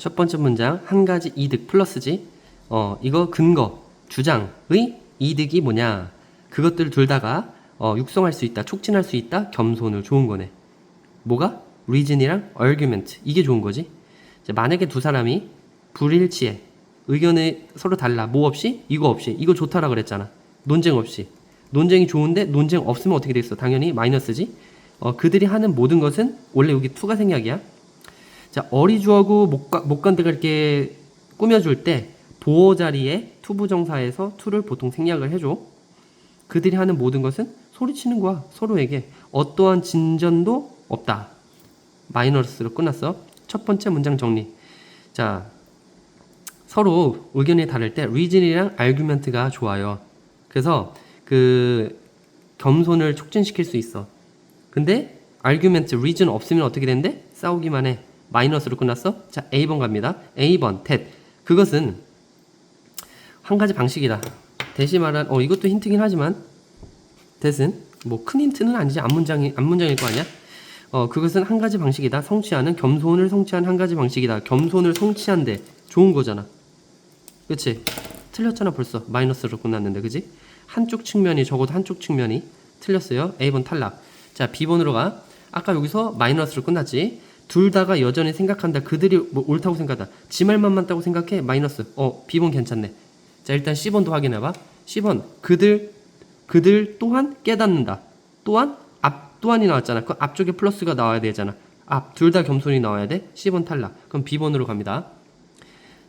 첫 번째 문장 한 가지 이득 플러스지. 어, 이거 근거, 주장의 이득이 뭐냐? 그것들 둘 다가 어, 육성할 수 있다, 촉진할 수 있다, 겸손을 좋은 거네. 뭐가? reason이랑 argument 이게 좋은 거지. 이제 만약에 두 사람이 불일치해 의견이 서로 달라 뭐 없이 이거 없이 이거 좋다라 그랬잖아. 논쟁 없이 논쟁이 좋은데 논쟁 없으면 어떻게 되겠어? 당연히 마이너스지. 어, 그들이 하는 모든 것은 원래 여기 투가 생략이야. 자 어리주하고 목간대가 이렇게 꾸며줄 때 보호 자리에 투부정사에서 투를 보통 생략을 해줘. 그들이 하는 모든 것은 소리치는 거야 서로에게 어떠한 진전도 없다. 마이너스로 끝났어. 첫 번째 문장 정리. 자 서로 의견이 다를 때 reason이랑 argument가 좋아요. 그래서 그 겸손을 촉진시킬 수 있어. 근데 argument, 없으면 어떻게 된대? 싸우기만 해. 마이너스로 끝났어? 자, A번 갑니다. A번, that. 그것은 한 가지 방식이다. 대신 말한, 어, 이것도 힌트긴 하지만, that은 뭐 큰 힌트는 아니지. 앞문장이, 앞문장일 거 아니야? 어, 그것은 한 가지 방식이다. 성취하는, 겸손을 성취한 한 가지 방식이다. 겸손을 성취한데, 좋은 거잖아. 그치? 틀렸잖아, 벌써. 마이너스로 끝났는데, 그지? 한쪽 측면이, 적어도 한쪽 측면이 틀렸어요. A번 탈락. 자, B번으로 가. 아까 여기서 마이너스로 끝났지. 둘 다가 여전히 생각한다. 그들이 뭐 옳다고 생각한다. 지 말만 맞다고 생각해. 마이너스. 어, B번 괜찮네. 자, 일단 C번도 확인해봐. C번. 그들, 그들 또한 깨닫는다. 또한, 앞, 또한이 나왔잖아. 그 앞쪽에 플러스가 나와야 되잖아. 앞, 둘 다 겸손이 나와야 돼. C번 탈락. 그럼 B번으로 갑니다.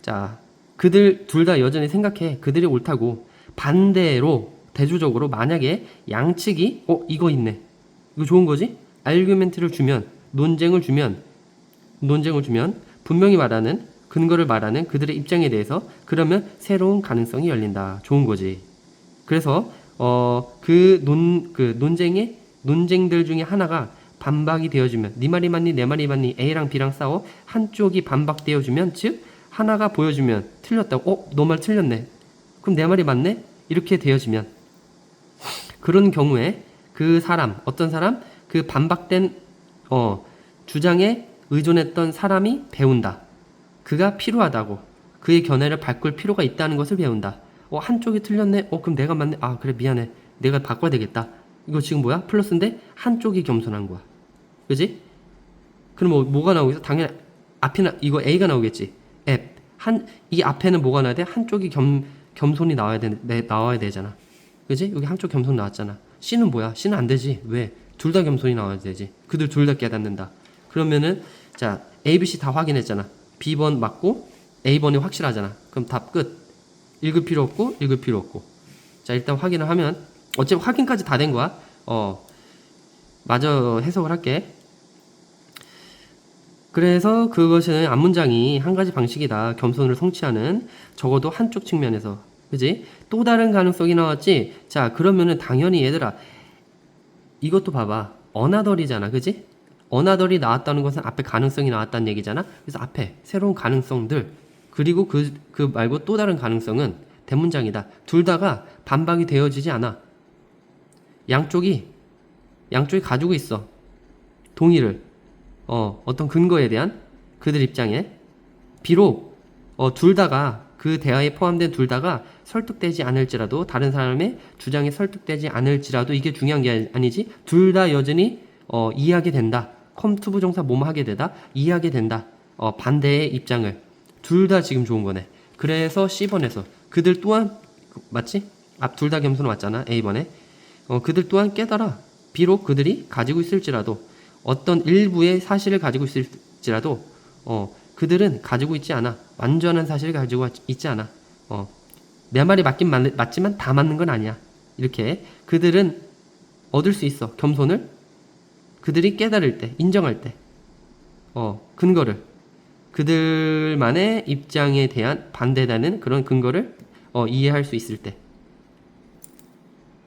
자, 그들 둘 다 여전히 생각해. 그들이 옳다고. 반대로, 대조적으로, 만약에 양측이, 어, 이거 있네. 이거 좋은 거지? 알규멘트를 주면, 논쟁을 주면, 논쟁을 주면, 분명히 말하는, 근거를 말하는 그들의 입장에 대해서, 그러면 새로운 가능성이 열린다. 좋은 거지. 그래서, 어, 그 논, 그 논쟁의, 논쟁들 중에 하나가 반박이 되어주면, 네 말이 맞니, 내 말이 맞니, A랑 B랑 싸워, 한쪽이 반박되어주면, 즉, 하나가 보여주면 틀렸다고, 어, 너 말 틀렸네. 그럼 내 말이 맞네? 이렇게 되어지면, 그런 경우에 그 사람, 어떤 사람, 그 반박된, 어, 주장에 의존했던 사람이 배운다. 그가 필요하다고. 그의 견해를 바꿀 필요가 있다는 것을 배운다. 어, 한쪽이 틀렸네? 어, 그럼 내가 맞네? 아, 그래, 미안해. 내가 바꿔야 되겠다. 이거 지금 뭐야? 플러스인데 한쪽이 겸손한 거야. 그지? 그럼 뭐, 뭐가 나오겠어? 당연히 앞에는 이거 A가 나오겠지. 앱. 한, 이 앞에는 뭐가 나야 돼? 한쪽이 겸, 겸손이 나와야 돼, 내, 나와야 되잖아. 그지? 여기 한쪽 겸손 나왔잖아. C는 뭐야? C는 안 되지. 왜? 둘 다 겸손이 나와야 되지. 그들 둘 다 깨닫는다. 그러면은, 자, A, B, C 다 확인했잖아. B번 맞고, A번이 확실하잖아. 그럼 답 끝. 읽을 필요 없고, 읽을 필요 없고. 자, 일단 확인을 하면, 어차피 확인까지 다 된 거야. 어, 마저 해석을 할게. 그래서 그것은 앞문장이 한 가지 방식이다. 겸손을 성취하는 적어도 한쪽 측면에서. 그지? 또 다른 가능성이 나왔지? 자, 그러면은 당연히 얘들아, 이것도 봐봐. 어나덜이잖아. 그지? 어나덜이 나왔다는 것은 앞에 가능성이 나왔다는 얘기잖아. 그래서 앞에 새로운 가능성들, 그리고 그, 그 말고 또 다른 가능성은 대문장이다. 둘 다가 반박이 되어지지 않아. 양쪽이, 양쪽이 가지고 있어. 동의를. 어, 어떤 근거에 대한 그들 입장에 비록 어, 둘 다가 그 대화에 포함된 둘 다가 설득되지 않을지라도 다른 사람의 주장에 설득되지 않을지라도 이게 중요한 게 아니지 둘 다 여전히 어, 이해하게 된다 컴투부 정사 뭐뭐 하게 되다 이해하게 된다 어, 반대의 입장을 둘 다 지금 좋은 거네 그래서 C번에서 그들 또한 맞지? 앞 둘 다 겸손 왔잖아 A번에 어, 그들 또한 깨달아 비록 그들이 가지고 있을지라도 어떤 일부의 사실을 가지고 있을지라도 어, 그들은 가지고 있지 않아. 완전한 사실을 가지고 있지 않아. 어, 내 말이 맞긴 맞, 맞지만 다 맞는 건 아니야. 이렇게 그들은 얻을 수 있어. 겸손을 그들이 깨달을 때, 인정할 때, 어, 근거를 그들만의 입장에 대한 반대되는 그런 근거를 어, 이해할 수 있을 때.